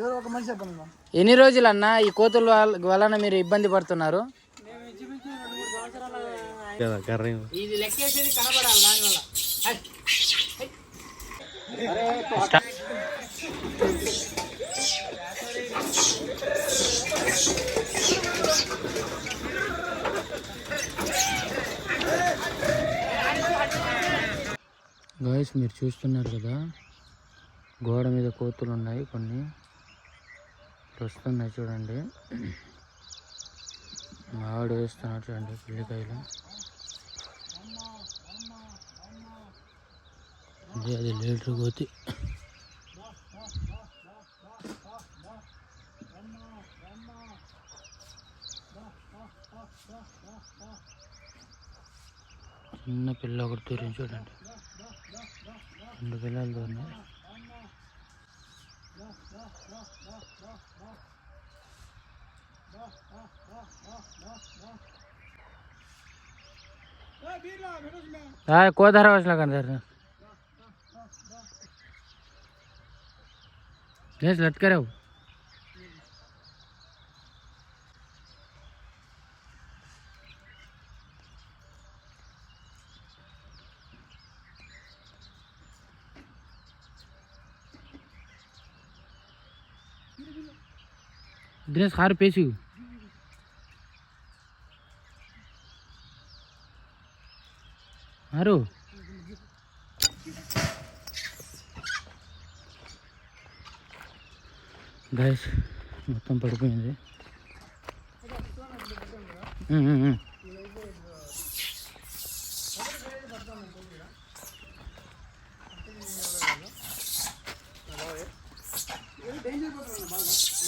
ఎవరు ఒక మనిషి చెప్పండి అన్న. ఎన్ని రోజులు అన్న ఈ కోతుల వలన మీరు ఇబ్బంది పడుతున్నారు? ఇది లెక్కేసేది కనబడాలి దానివల్ల. గాయస్ మీరు చూస్తున్నారు కదా గోడ మీద కోతులు ఉన్నాయి కొన్ని. వస్తున్నాయి చూడండి. మా వేస్తున్నారు చూడండి పిల్లికాయలు అదే అది లీటర్ కోతి. చిన్న పిల్ల ఒకటి దూరం చూడండి. రెండు పిల్లలు దూరం కోదార వచ్చిన కానీ సార్ లట్కరావు దినేష్ కారు పేసి. ఆరు గైస్ మొత్తం పడిపోయింది.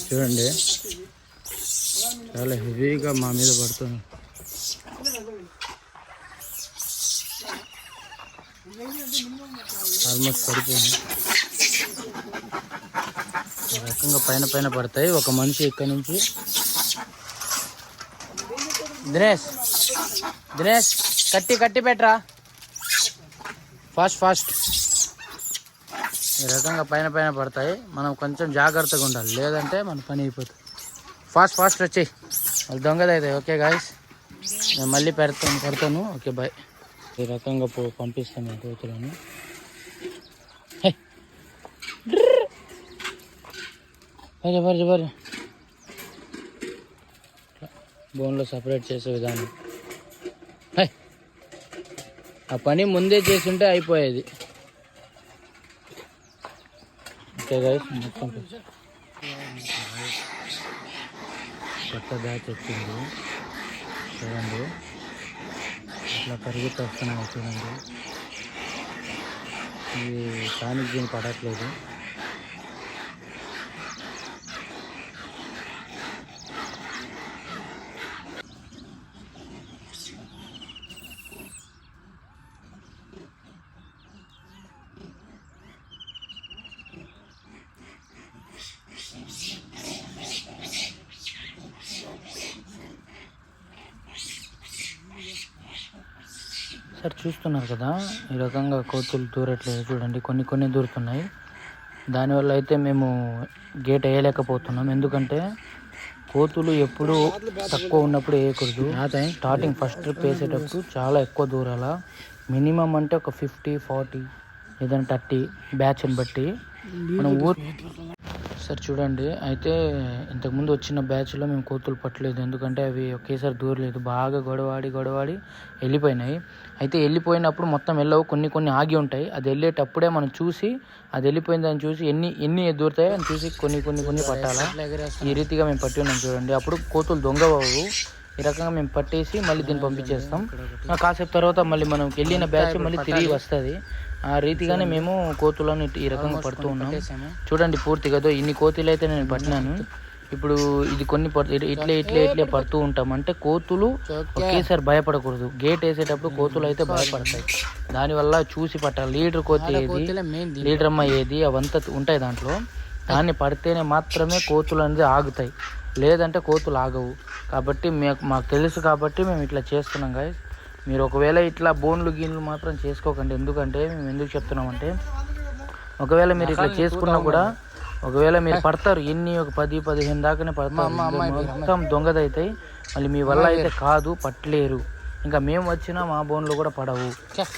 చూడండి. చాలా హెవీగా మా మీద పడుతుంది. ఆల్మోస్ట్ పడిపోయింది రకంగా పైన పైన పడతాయి. ఒక మనిషి ఇక్కడ నుంచి. దినేష్ దినేష్ కట్టి కట్టి పెట్టరా. Fast fast. ఈ రకంగా పైన పైన పడతాయి. మనం కొంచెం జాగ్రత్తగా ఉండాలి. లేదంటే మన పని అయిపోతుంది. ఫాస్ట్ ఫాస్ట్ వచ్చేయి. వాళ్ళు దొంగలు అవుతాయి ఓకే గాయస్ నేను మళ్ళీ పెడతాను పెడతాను. ఓకే బాయ్ ఈ రకంగా పో పంపిస్తాను నేను కోతులను హే. డ్రర్. బోన్లో సపరేట్ చేసే విధానం. ఆ పని ముందే చేసుంటే అయిపోయేది. ఓకే గైస్ మొత్తం. కొత్త బ్యాచ్ వచ్చింది. చూడండి. ఇట్లా పరిగెత్తి వస్తున్నాయి చూడండి. ఇది టానిక్ దీన్ని పడట్లేదు. సార్ చూస్తున్నారు కదా? ఈ రకంగా కోతులు దూరట్లేదు చూడండి. కొన్ని కొన్ని దూరుతున్నాయి. దానివల్ల అయితే మేము గేట్ వేయలేకపోతున్నాం. ఎందుకంటే కోతులు ఎప్పుడు తక్కువ ఉన్నప్పుడు వేయకూడదు. స్టార్టింగ్ ఫస్ట్ ట్రిప్ వేసేటప్పుడు చాలా ఎక్కువ దూరాల. మినిమం అంటే ఒక ఫిఫ్టీ ఫార్టీ ఏదైనా థర్టీ బ్యాచ్ని బట్టి మనం ఊరు సార్ చూడండి. అయితే ఇంతకుముందు వచ్చిన బ్యాచ్లో మేము కోతులు పట్టలేదు. ఎందుకంటే అవి ఒకేసారి దూరలేదు. బాగా గొడవాడి గొడవాడి వెళ్ళిపోయినాయి. అయితే వెళ్ళిపోయినప్పుడు మొత్తం వెళ్ళవు కొన్ని కొన్ని ఆగి ఉంటాయి. అది వెళ్ళేటప్పుడే మనం చూసి అది వెళ్ళిపోయిందని చూసి ఎన్ని ఎన్ని దూరుతాయో అని చూసి కొన్ని కొన్ని కొన్ని పట్టాలా? ఈ రీతిగా మేము పట్టి ఉన్నాం చూడండి. అప్పుడు కోతులు దొంగవావు. ఈ రకంగా మేము పట్టేసి మళ్ళీ దీన్ని పంపించేస్తాం. కాసేపు తర్వాత మళ్ళీ మనం వెళ్ళిన బ్యాచ్ మళ్ళీ తిరిగి వస్తుంది. ఆ రీతిగానే మేము కోతులను ఈ రకంగా పడుతూ ఉన్నాం. చూడండి పూర్తిగా ఇన్ని కోతులు అయితే నేను పట్టినాను. ఇప్పుడు ఇది కొన్ని ఇట్లే ఇట్లే ఇట్లే పడుతూ ఉంటాం. అంటే కోతులు ఒకేసారి భయపడకూడదు. గేట్ వేసేటప్పుడు కోతులు అయితే భయపడతాయి. దానివల్ల చూసి పట్టాలి. లీటర్ కోతి ఏది? లీటర్ అమ్మ ఏది? అవంతా ఉంటాయి దాంట్లో. దాన్ని పడితేనే మాత్రమే కోతులు అనేది ఆగుతాయి. లేదంటే కోతులు ఆగవు. కాబట్టి మీకు మాకు తెలుసు కాబట్టి మేము ఇట్లా చేస్తున్నాం గాయస్ మీరు ఒకవేళ ఇట్లా బోన్లు గీన్లు మాత్రం చేసుకోకండి. ఎందుకంటే మేము ఎందుకు చెప్తున్నామంటే ఒకవేళ మీరు ఇట్లా చేసుకున్నా కూడా ఒకవేళ మీరు పడతారు ఎన్ని ఒక పది పదిహేను దాకానే పడతారు. మొత్తం దొంగదైతాయి. మళ్ళీ మీ వల్ల అయితే కాదు పట్టలేరు. ఇంకా మేము వచ్చినా మా బోన్లో కూడా పడవు.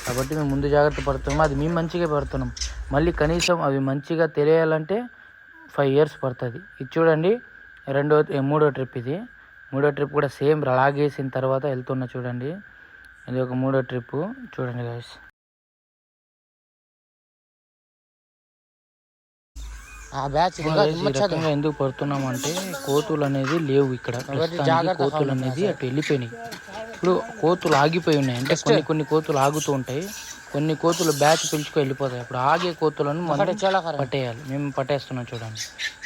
కాబట్టి మేము ముందు జాగ్రత్త పడుతున్నాం. అది మేము మంచిగా పడుతున్నాం. మళ్ళీ కనీసం అవి మంచిగా తెలియాలంటే ఫైవ్ ఇయర్స్ పడుతుంది. ఇది చూడండి రెండో మూడో ట్రిప్ ఇది. మూడో ట్రిప్ కూడా సేమ్ లాగేసిన తర్వాత వెళ్తున్నా చూడండి. ఇది ఒక మూడో ట్రిప్ చూడండి గాయస్ రకంగా ఎందుకు పడుతున్నాం అంటే కోతులు అనేది లేవు ఇక్కడ. కోతులు అనేది అటు వెళ్ళిపోయినాయి. ఇప్పుడు కోతులు ఆగిపోయి ఉన్నాయి. అంటే కొన్ని కొన్ని కోతులు ఆగుతూ ఉంటాయి. కొన్ని కోతులు బ్యాచ్ పిలుచుకు వెళ్ళిపోతాయి. అప్పుడు ఆగే కోతులను మనం పట్టేయాలి. మేము పట్టేస్తున్నాం చూడండి.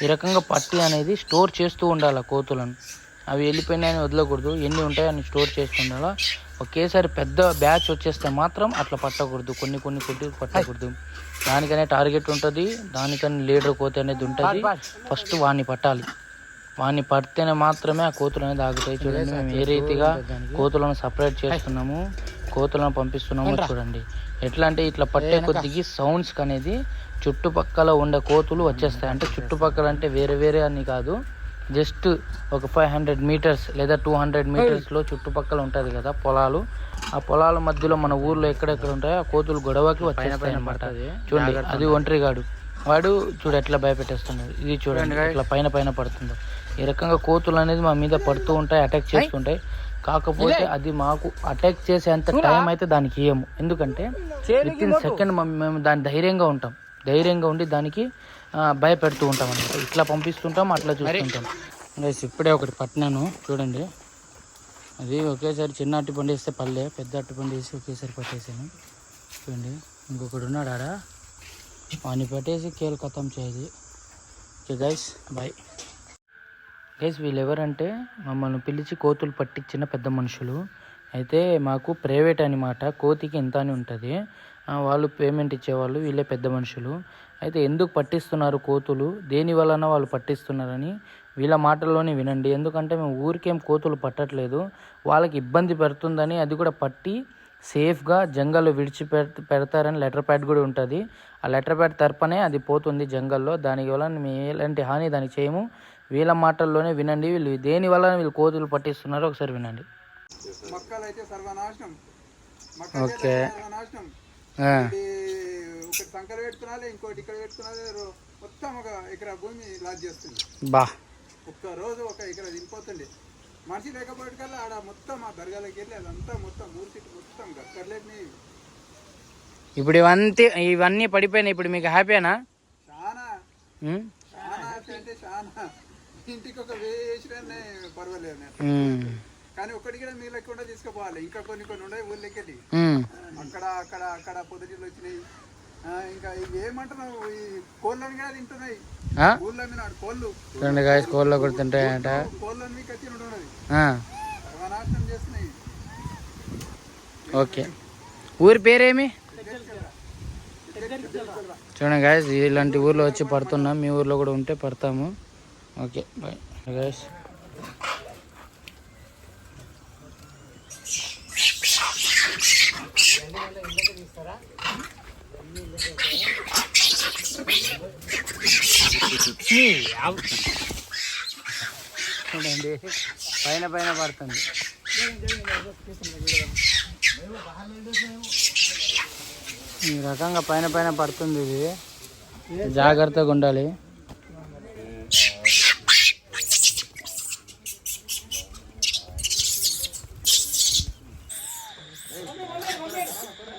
ఈ రకంగా పట్టి అనేది స్టోర్ చేస్తూ ఉండాలి కోతులను. అవి వెళ్ళిపోయినాయని వదలకూడదు. ఎన్ని ఉంటాయో అన్ని స్టోర్ చేస్తూ ఉండాలా. ఒకేసారి పెద్ద బ్యాచ్ వచ్చేస్తే మాత్రం అట్లా పట్టకూడదు. కొన్ని కొన్ని కొద్ది పట్టకూడదు. దానికనే టార్గెట్ ఉంటుంది. దానికని లీడర్ కోతి అనేది ఉంటుంది. ఫస్ట్ వాడిని పట్టాలి. వాడిని పడితేనే మాత్రమే ఆ కోతులు అనేది ఆగుతాయి చూడండి మేము ఏ రీతిగా కోతులను సపరేట్ చేస్తున్నాము కోతులను పంపిస్తున్నాము చూడండి. ఎట్లా అంటే ఇట్లా పట్టే కొద్దికి సౌండ్స్ అనేది చుట్టుపక్కల ఉండే కోతులు వచ్చేస్తాయి. అంటే చుట్టుపక్కల అంటే వేరే వేరే అని కాదు. జస్ట్ ఒక ఫైవ్ హండ్రెడ్ మీటర్స్ లేదా టూ హండ్రెడ్ మీటర్స్లో చుట్టుపక్కల ఉంటుంది కదా పొలాలు. ఆ పొలాల మధ్యలో మన ఊర్లో ఎక్కడెక్కడ ఉంటాయో ఆ కోతులు గొడవకి వచ్చేస్తాయి అనమాట చూడండి అది ఒంటరిగాడు వాడు చూడు ఎట్లా భయపెట్టేస్తున్నాడు. ఇది చూడండి ఇట్లా పైన పైన పడుతుందో. ఈ రకంగా కోతులు అనేది మా మీద పడుతూ ఉంటాయి అటాక్ చేస్తుంటాయి. కాకపోతే అది మాకు అటాక్ చేసేంత టైం అయితే దానికి ఇయ్యము. ఎందుకంటే విత్ ఇన్ సెకండ్ మేము దాని ధైర్యంగా ఉంటాం. ధైర్యంగా ఉండి దానికి భయపెడుతూ ఉంటాం అనమాట ఇట్లా పంపిస్తుంటాం అట్లా చూస్తుంటాం. గైస్ ఇప్పుడే ఒకటి పట్టినాను చూడండి. అది ఒకేసారి చిన్న అట్టి పండు వేస్తే పల్లె పెద్ద అట్టి పండు వేసి ఒకేసారి పట్టేసాను. చూడండి ఇంకొకడు ఉన్నాడు ఆడ? వాడిని పట్టేసి కేల్ కథం చేయది ఓకే గైస్ బాయ్ గైస్ వీళ్ళు ఎవరంటే మమ్మల్ని పిలిచి కోతులు పట్టించిన పెద్ద మనుషులు. అయితే మాకు ప్రైవేట్ అనమాట కోతికి ఎంత అని ఉంటుంది. వాళ్ళు పేమెంట్ ఇచ్చేవాళ్ళు వీళ్ళే పెద్ద మనుషులు. అయితే ఎందుకు పట్టిస్తున్నారు కోతులు? దేని వలన వాళ్ళు పట్టిస్తున్నారని వీళ్ళ మాటల్లోనే వినండి. ఎందుకంటే మేము ఊరికేం కోతులు పట్టట్లేదు. వాళ్ళకి ఇబ్బంది పెడుతుందని అది కూడా పట్టి సేఫ్గా జంగల్లో విడిచి పెడతారని లెటర్ ప్యాడ్ కూడా ఉంటుంది. ఆ లెటర్ ప్యాడ్ తరపనే అది పోతుంది జంగల్లో. దాని వల్ల మేము ఎలాంటి హాని దానికి చేయము. వీళ్ళ మాటల్లోనే వినండి. వీళ్ళు దేని వల్ల వీళ్ళు కోతులు పట్టిస్తున్నారో ఒకసారి వినండి. ఓకే. ఒకటి పెట్టుకున్నాలి ఇంకోటి ఇక్కడ పెట్టుకున్నాలి మొత్తం ఒక ఎకరా భూమి లాజ్ చేస్తుంది. బా. ఒక్క రోజు ఒక ఎకరా మనిషి లేకపోయేటికల్లా ఆడ మొత్తం ఆ దర్గాలోకి వెళ్ళి అదంతా మొత్తం ఊరి చుట్టూ మొత్తం గక్కర్లేని ఇప్పుడు ఇవంతా ఇవన్నీ పడిపోయినాయి. ఇప్పుడు మీకు హ్యాపీనా చాలా? చాలా అంటే చాలా ఇంటికి ఒక వేసినే పర్వాలేదు. కానీ ఒకటి కూడా మీ లేకుండా తీసుకుపోవాలి. ఇంకా కొన్ని కొన్ని ఉన్నాయి ఊళ్ళోకి వెళ్ళి ఉమ్. అక్కడ అక్కడ అక్కడ పొద్దుటిలు వచ్చినాయి. ఇంకా ఏమంటున్నావు ఈ కోళ్ళని కూడా తింటున్నాయి? ఊళ్ళో నాడు కోళ్ళు. చూడండి గాయ స్కూల్లో కూడా తింటాయంట. కోళ్ళని మీకు వచ్చి ఆ, సర్వనాశనం చేస్తున్నాయి. ఓకే. ఊరి పేరేమి? చూడండి గాయస్ ఇలాంటి ఊర్లో వచ్చి పడుతున్నాం. మీ ఊర్లో కూడా ఉంటే పడతాము. ఓకే బాయ్ గాయస్ చూడండి పైన పైన పడుతుంది. ఈ రకంగా పైన పైన పడుతుంది ఇది. జాగ్రత్తగా ఉండాలి.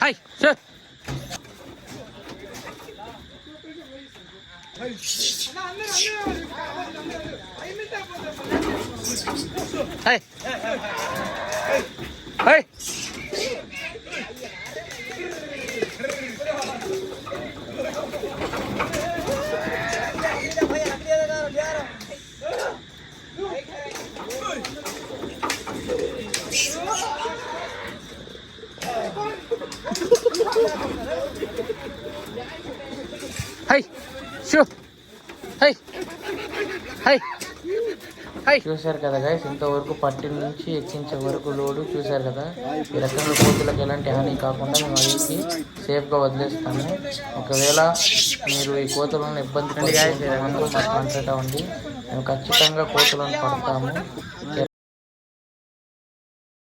はいセッはい。はい。హై హై చూశారు కదా గైస్ ఇంతవరకు పట్టి నుంచి ఎక్కించే వరకు లోడు చూశారు కదా? ఈ రకంగా కోతులకు ఎలాంటి హాని కాకుండా మేము అడిగి సేఫ్గా వదిలేస్తాము. ఒకవేళ మీరు ఈ కోతులను ఇబ్బంది అవ్వండి మేము ఖచ్చితంగా కోతులను పడతాము.